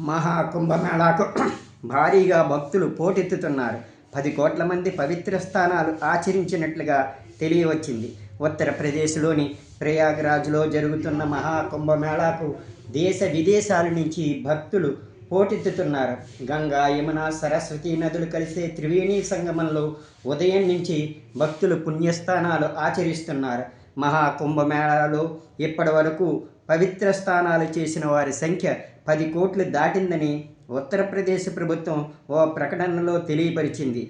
మహాకుంభమేళాకు భారీగా భక్తులు పోటెత్తుతున్నారు. పది కోట్ల మంది పవిత్ర స్థానాలు ఆచరించినట్లుగా తెలియవచ్చింది. ఉత్తరప్రదేశ్లోని ప్రయాగ్రాజ్లో జరుగుతున్న మహాకుంభమేళాకు దేశ విదేశాల నుంచి భక్తులు పోటెత్తుతున్నారు. గంగా యమున సరస్వతి నదులు కలిసే త్రివేణి సంగమంలో ఉదయం నుంచి భక్తులు పుణ్యస్థానాలు ఆచరిస్తున్నారు. మహాకుంభమేళాలో ఇప్పటి వరకు పవిత్ర స్థానాలు చేసిన వారి సంఖ్య పది కోట్లు దాటిందని ఉత్తరప్రదేశ్ ప్రభుత్వం ఓ ప్రకటనలో తెలియపరిచింది.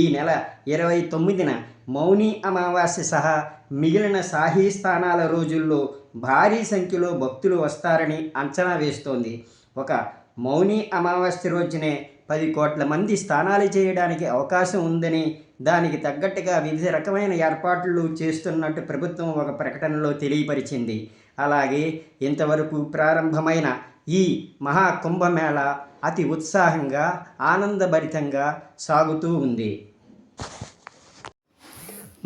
ఈ నెల ఇరవై తొమ్మిదిన మౌని అమావాస్య సహా మిగిలిన సాహీ స్థానాల రోజుల్లో భారీ సంఖ్యలో భక్తులు వస్తారని అంచనా వేస్తోంది. ఒక మౌని అమావాస్య రోజునే పది కోట్ల మంది స్థానాలు చేయడానికి అవకాశం ఉందని దానికి తగ్గట్టుగా వివిధ రకమైన ఏర్పాట్లు చేస్తున్నట్టు ప్రభుత్వం ఒక ప్రకటనలో తెలియపరిచింది. అలాగే ఇంతవరకు ప్రారంభమైన ఈ మహాకుంభమేళ అతి ఉత్సాహంగా ఆనందభరితంగా సాగుతూ ఉంది.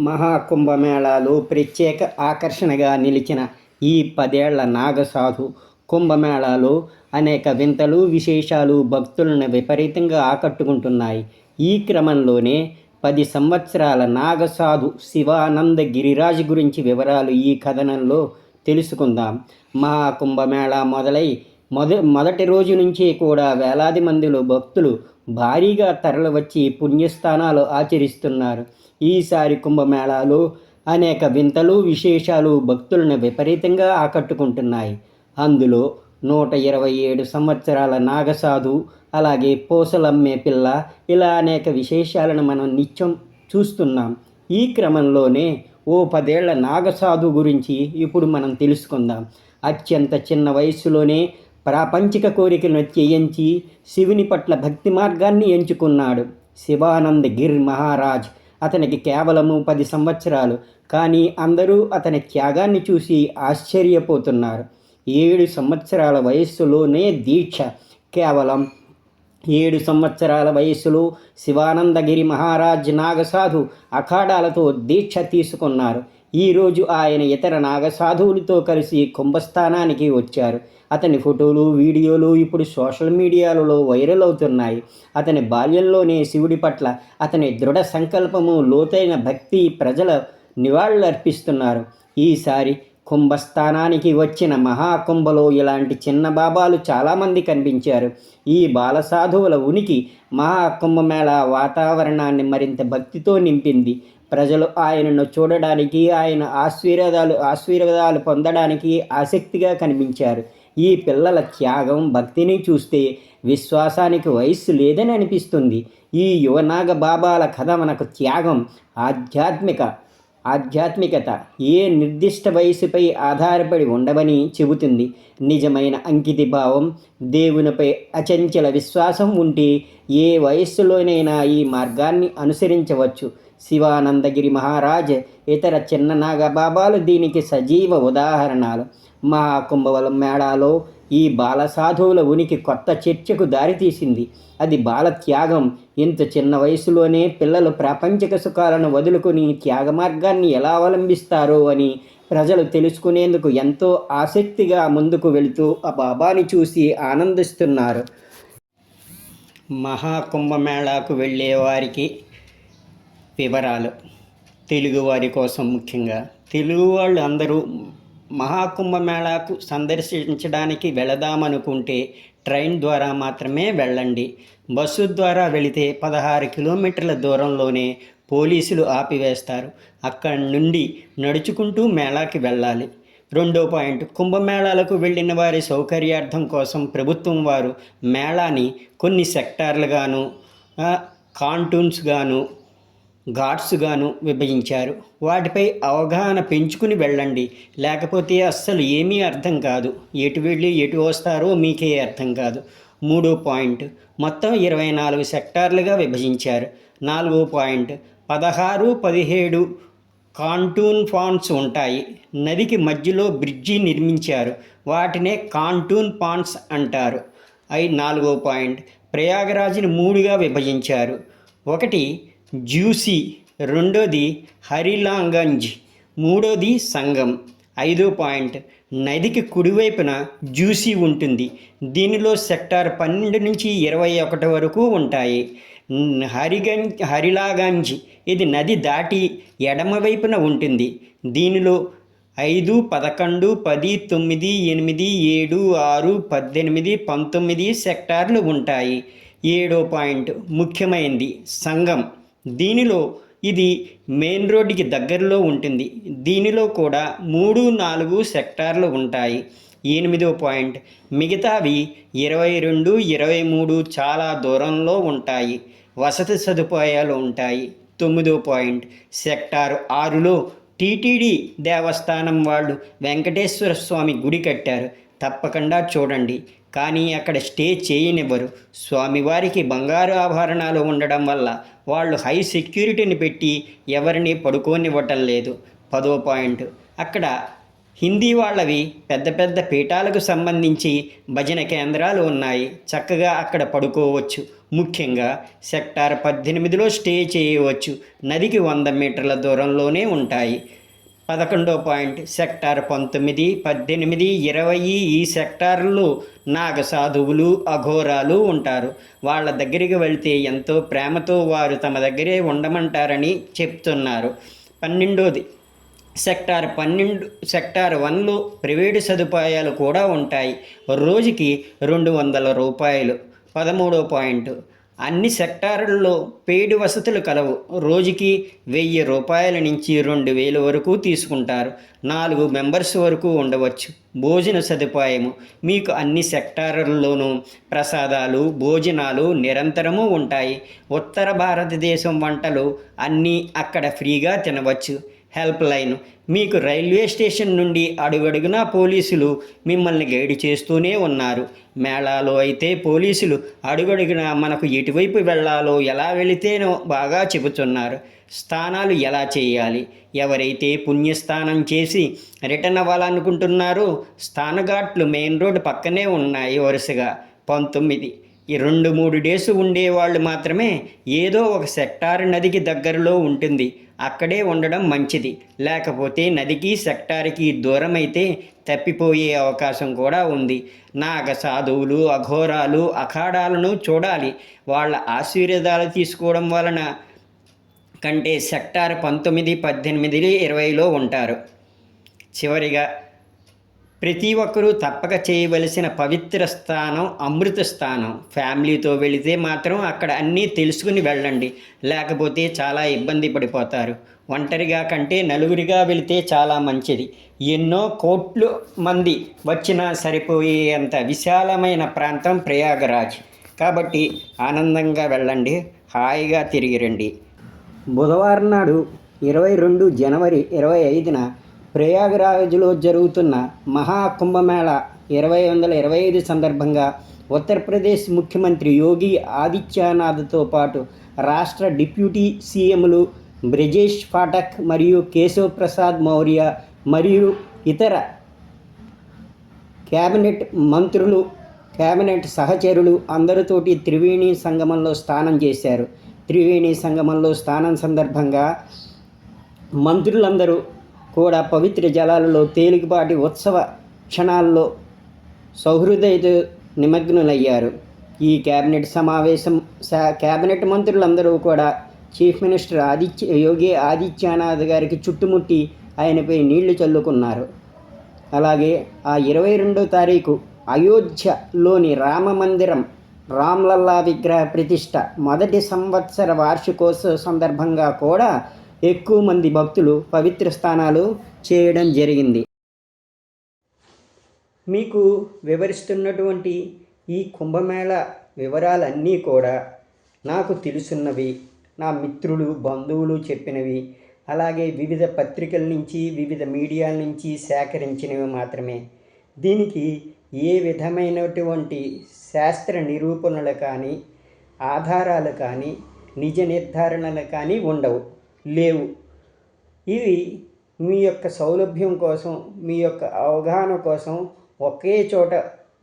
మహాకుంభమేళాలో ప్రత్యేక ఆకర్షణగా నిలిచిన ఈ పదేళ్ళ నాగసాధు కుంభమేళాలో అనేక వింతలు విశేషాలు భక్తులను విపరీతంగా ఆకట్టుకుంటున్నాయి. ఈ క్రమంలోనే పది సంవత్సరాల నాగసాధు శివానంద గిరిరాజు గురించి వివరాలు ఈ కథనంలో తెలుసుకుందాం. మహాకుంభమేళా మొదలై మొద మొదటి రోజు నుంచి కూడా వేలాది మందిలో భక్తులు భారీగా తరలివచ్చి పుణ్యస్థానాలు ఆచరిస్తున్నారు. ఈసారి కుంభమేళాలో అనేక వింతలు విశేషాలు భక్తులను విపరీతంగా ఆకట్టుకుంటున్నాయి. అందులో నూట ఇరవై ఏడు సంవత్సరాల నాగసాధు అలాగే పూసలమ్మే పిల్ల ఇలా అనేక విశేషాలను మనం నిత్యం చూస్తున్నాం. ఈ క్రమంలోనే ఓ పదేళ్ళ నాగసాధు గురించి ఇప్పుడు మనం తెలుసుకుందాం. అత్యంత చిన్న వయస్సులోనే ప్రాపంచిక కోరికలను త్యయించి శివుని పట్ల భక్తి మార్గాన్ని ఎంచుకున్నాడు. శివానంద్ గిర్ మహారాజ్ అతనికి కేవలము పది సంవత్సరాలు కానీ అందరూ అతని త్యాగాన్ని చూసి ఆశ్చర్యపోతున్నారు. ఏడు సంవత్సరాల వయస్సులోనే దీక్ష. కేవలం ఏడు సంవత్సరాల వయస్సులో శివానందగిరి మహారాజ్ నాగసాధు అఖాడాలతో దీక్ష తీసుకున్నారు. ఈరోజు ఆయన ఇతర నాగసాధువులతో కలిసి కుంభస్థానానికి వచ్చారు. అతని ఫోటోలు వీడియోలు ఇప్పుడు సోషల్ మీడియాలలో వైరల్ అవుతున్నాయి. అతని బాల్యంలోనే శివుడి పట్ల అతని దృఢ సంకల్పము లోతైన భక్తి ప్రజల నివాళులర్పిస్తున్నారు. ఈసారి కుంభస్థానానికి వచ్చిన మహాకుంభలో ఇలాంటి చిన్న బాబాలు చాలామంది కనిపించారు. ఈ బాల సాధువుల ఉనికి మహాకుంభమేళ వాతావరణాన్ని మరింత భక్తితో నింపింది. ప్రజలు ఆయనను చూడడానికి ఆయన ఆశీర్వాదాలు ఆశీర్వాదాలు పొందడానికి ఆసక్తిగా కనిపించారు. ఈ పిల్లల త్యాగం భక్తిని చూస్తే విశ్వాసానికి వయస్సు లేదని అనిపిస్తుంది. ఈ యువనాగ బాబాల కథ మనకు త్యాగం ఆధ్యాత్మిక ఆధ్యాత్మికత ఏ నిర్దిష్ట వయసుపై ఆధారపడి ఉండవని చెబుతుంది. నిజమైన అంకితి భావం దేవునిపై అచంచల విశ్వాసం ఉంటే ఏ వయస్సులోనైనా ఈ మార్గాన్ని అనుసరించవచ్చు. శివానందగిరి మహారాజ్ ఇతర చిన్న నాగబాబాలు దీనికి సజీవ ఉదాహరణలు. మహాకుంభవలం మేళాలో ఈ బాల సాధువుల ఉనికి కొత్త చర్చకు దారితీసింది అది బాల త్యాగం. ఇంత చిన్న వయసులోనే పిల్లలు ప్రాపంచిక సుఖాలను వదులుకొని త్యాగ మార్గాన్ని ఎలా అవలంబిస్తారో అని ప్రజలు తెలుసుకునేందుకు ఎంతో ఆసక్తిగా ముందుకు వెళుతూ ఆ బాబాని చూసి ఆనందిస్తున్నారు. మహాకుంభమేళాకు వెళ్ళే వారికి వివరాలు. తెలుగువారి కోసం ముఖ్యంగా. తెలుగు వాళ్ళు అందరూ మహాకుంభమేళాకు సందర్శించడానికి వెళదామనుకుంటే ట్రైన్ ద్వారా మాత్రమే వెళ్ళండి. బస్సు ద్వారా వెళితే పదహారు కిలోమీటర్ల దూరంలోనే పోలీసులు ఆపివేస్తారు. అక్కడి నుండి నడుచుకుంటూ మేళాకి వెళ్ళాలి. రెండో పాయింట్ కుంభమేళాలకు వెళ్ళిన వారి సౌకర్యార్థం కోసం ప్రభుత్వం వారు మేళాని కొన్ని సెక్టార్లుగాను కాంటూన్స్గాను ఘాట్స్గాను విభజించారు. వాటిపై అవగాహన పెంచుకుని వెళ్ళండి. లేకపోతే అస్సలు ఏమీ అర్థం కాదు. ఎటు వెళ్ళి ఎటు వస్తారో మీకే అర్థం కాదు. మూడో పాయింట్. మొత్తం ఇరవై నాలుగు సెక్టార్లుగా విభజించారు. నాలుగో పాయింట్. పదహారు పదిహేడు కాంటూన్ పాండ్స్ ఉంటాయి. నదికి మధ్యలో బ్రిడ్జి నిర్మించారు. వాటినే కాంటూన్ పాండ్స్ అంటారు. ఐ నాలుగో పాయింట్. ప్రయాగరాజ్ని మూడుగా విభజించారు. ఒకటి జ్యూసీ. రెండోది హరిలాంగంజ్. మూడోది సంగం. ఐదో పాయింట్. నదికి కుడివైపున జ్యూసీ ఉంటుంది. దీనిలో సెక్టార్ పన్నెండు నుంచి ఇరవై ఒకటి వరకు ఉంటాయి. హరిగంజ్ హరిలాగంజ్. ఇది నది దాటి ఎడమవైపున ఉంటుంది. దీనిలో ఐదు పదకొండు పది తొమ్మిది ఎనిమిది ఏడు ఆరు పద్దెనిమిది పంతొమ్మిది సెక్టార్లు ఉంటాయి. ఏడో పాయింట్. ముఖ్యమైనది సంఘం దీనిలో ఇది మెయిన్ రోడ్డుకి దగ్గరలో ఉంటుంది. దీనిలో కూడా మూడు నాలుగు సెక్టార్లు ఉంటాయి. ఎనిమిదో పాయింట్. మిగతావి ఇరవై రెండు ఇరవై మూడు చాలా దూరంలో ఉంటాయి. వసతి సదుపాయాలు ఉంటాయి. తొమ్మిదో పాయింట్. సెక్టార్ ఆరులో టీటీడీ దేవస్థానం వాళ్ళు వెంకటేశ్వర స్వామి గుడి కట్టారు. తప్పకుండా చూడండి. కానీ అక్కడ స్టే చేయనివ్వరు. స్వామివారికి బంగారు ఆభరణాలు ఉండడం వల్ల వాళ్ళు హై సెక్యూరిటీని పెట్టి ఎవరిని పడుకోనివ్వటం లేదు. పదో పాయింట్. అక్కడ హిందీ వాళ్ళవి పెద్ద పెద్ద పీఠాలకు సంబంధించి భజన కేంద్రాలు ఉన్నాయి. చక్కగా అక్కడ పడుకోవచ్చు. ముఖ్యంగా సెక్టార్ పద్దెనిమిదిలో స్టే చేయవచ్చు. నదికి వంద మీటర్ల దూరంలోనే ఉంటాయి. పదకొండో పాయింట్. సెక్టార్ పంతొమ్మిది పద్దెనిమిది ఇరవై ఈ సెక్టార్లో నాగ సాధువులు అఘోరాలు ఉంటారు. వాళ్ళ దగ్గరికి వెళ్తే ఎంతో ప్రేమతో వారు తమ దగ్గరే ఉండమంటారని చెప్తున్నారు. పన్నెండోది సెక్టార్ పన్నెండు సెక్టార్ వన్లో ప్రైవేటు సదుపాయాలు కూడా ఉంటాయి. రోజుకి రెండు వందల రూపాయలు. పదమూడో పాయింట్ అన్ని సెక్టార్లలో పెయిడ్ వసతులు కలవు. రోజుకి వెయ్యి రూపాయల నుంచి రెండు వేల వరకు తీసుకుంటారు. నాలుగు మెంబర్స్ వరకు ఉండవచ్చు. భోజన సదుపాయము. మీకు అన్ని సెక్టార్లలోనూ ప్రసాదాలు భోజనాలు నిరంతరము ఉంటాయి. ఉత్తర భారతదేశం వంటలు అన్నీ అక్కడ ఫ్రీగా తినవచ్చు. Help line. మీకు రైల్వే స్టేషన్ నుండి అడుగడుగునా పోలీసులు మిమ్మల్ని గైడ్ చేస్తూనే ఉన్నారు. మేళాలో అయితే పోలీసులు అడుగడుగునా మనకు ఎటువైపు వెళ్ళాలో ఎలా వెళితేనో బాగా చెబుతున్నారు. స్థానాలు ఎలా చేయాలి? ఎవరైతే పుణ్యస్థానం చేసి రిటర్న్ అవ్వాలనుకుంటున్నారో స్థానఘాట్లు మెయిన్ రోడ్ పక్కనే ఉన్నాయి వరుసగా. పంతొమ్మిది. ఈ రెండు మూడు డేస్ ఉండేవాళ్ళు మాత్రమే ఏదో ఒక సెక్టార్ నదికి దగ్గరలో ఉంటుంది. అక్కడే ఉండడం మంచిది. లేకపోతే నదికి సెక్టార్కి దూరమైతే తప్పిపోయే అవకాశం కూడా ఉంది. నాగ సాధువులు అఘోరాలు అఖాడాలను చూడాలి. వాళ్ళ ఆశీర్వాదాలు తీసుకోవడం వలన కంటే సెక్టార్ పంతొమ్మిది పద్దెనిమిది ఇరవైలో ఉంటారు. చివరిగా ప్రతి ఒక్కరూ తప్పక చేయవలసిన పవిత్ర స్థానం అమృత స్థానం. ఫ్యామిలీతో వెళితే మాత్రం అక్కడ అన్నీ తెలుసుకుని వెళ్ళండి. లేకపోతే చాలా ఇబ్బంది పడిపోతారు. ఒంటరిగా కంటే నలుగురిగా వెళితే చాలా మంచిది. ఎన్నో కోట్లు మంది వచ్చినా సరిపోయేంత విశాలమైన ప్రాంతం ప్రయాగరాజ్. కాబట్టి ఆనందంగా వెళ్ళండి. హాయిగా తిరిగి రండి. బుధవారం నాడు ఇరవై రెండు జనవరి ఇరవై ఐదున ప్రయాగరాజ్లో జరుగుతున్న మహాకుంభమేళ ఇరవై వందల ఇరవై ఐదు సందర్భంగా ఉత్తరప్రదేశ్ ముఖ్యమంత్రి యోగి ఆదిత్యనాథ్తో పాటు రాష్ట్ర డిప్యూటీ సీఎంలు బ్రిజేష్ పాఠక్ మరియు కేశవ్ ప్రసాద్ మౌర్య మరియు ఇతర కేబినెట్ మంత్రులు కేబినెట్ సహచరులు అందరితోటి త్రివేణి సంగమంలో స్నానం చేశారు. త్రివేణి సంగమంలో స్నానం సందర్భంగా మంత్రులందరూ కూడా పవిత్ర జలాలలో తేలికపాటి ఉత్సవ క్షణాల్లో సౌహృదయతో నిమగ్నులయ్యారు. ఈ కేబినెట్ సమావేశం కేబినెట్ మంత్రులందరూ కూడా చీఫ్ మినిస్టర్ ఆదిత్య యోగి ఆదిత్యనాథ్ గారికి చుట్టుముట్టి ఆయనపై నీళ్ళు చల్లుకున్నారు. అలాగే ఆ ఇరవై రెండో తారీఖు అయోధ్యలోని రామ మందిరం రామ్లల్లా విగ్రహ ప్రతిష్ట మొదటి సంవత్సర వార్షికోత్సవ సందర్భంగా కూడా ఎక్కువ మంది భక్తులు పవిత్ర స్థానాలు చేయడం జరిగింది. మీకు వివరిస్తున్నటువంటి ఈ కుంభమేళ వివరాలన్నీ కూడా నాకు తెలుసున్నవి. నా మిత్రులు బంధువులు చెప్పినవి. అలాగే వివిధ పత్రికల నుంచి వివిధ మీడియాల నుంచి సేకరించినవి మాత్రమే. దీనికి ఏ విధమైనటువంటి శాస్త్ర నిరూపణలు కానీ ఆధారాలు కానీ నిజ నిర్ధారణలు కానీ ఉండవు. లేవు. ఇవి మీ యొక్క సౌలభ్యం కోసం మీ యొక్క అవగాహన కోసం ఒకే చోట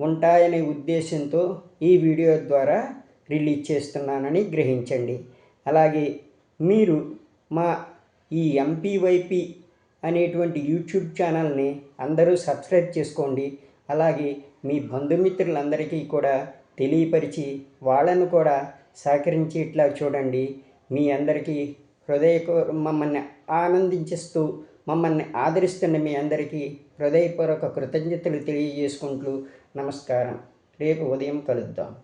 ఉంటాయనే ఉద్దేశంతో ఈ వీడియో ద్వారా రిలీజ్ చేస్తున్నానని గ్రహించండి. అలాగే మీరు మా ఈ ఎంపీవైపి అనేటువంటి యూట్యూబ్ ఛానల్ని అందరూ సబ్స్క్రైబ్ చేసుకోండి. అలాగే మీ బంధుమిత్రులందరికీ కూడా తెలియపరిచి వాళ్ళను కూడా సహకరించేట్లా చూడండి. మీ అందరికీ హృదయపూర్వ మమ్మల్ని ఆనందించిస్తూ మమ్మల్ని ఆదరిస్తున్న మీ అందరికీ హృదయపూర్వక కృతజ్ఞతలు తెలియజేసుకుంటూ నమస్కారం. రేపు ఉదయం కలుద్దాం.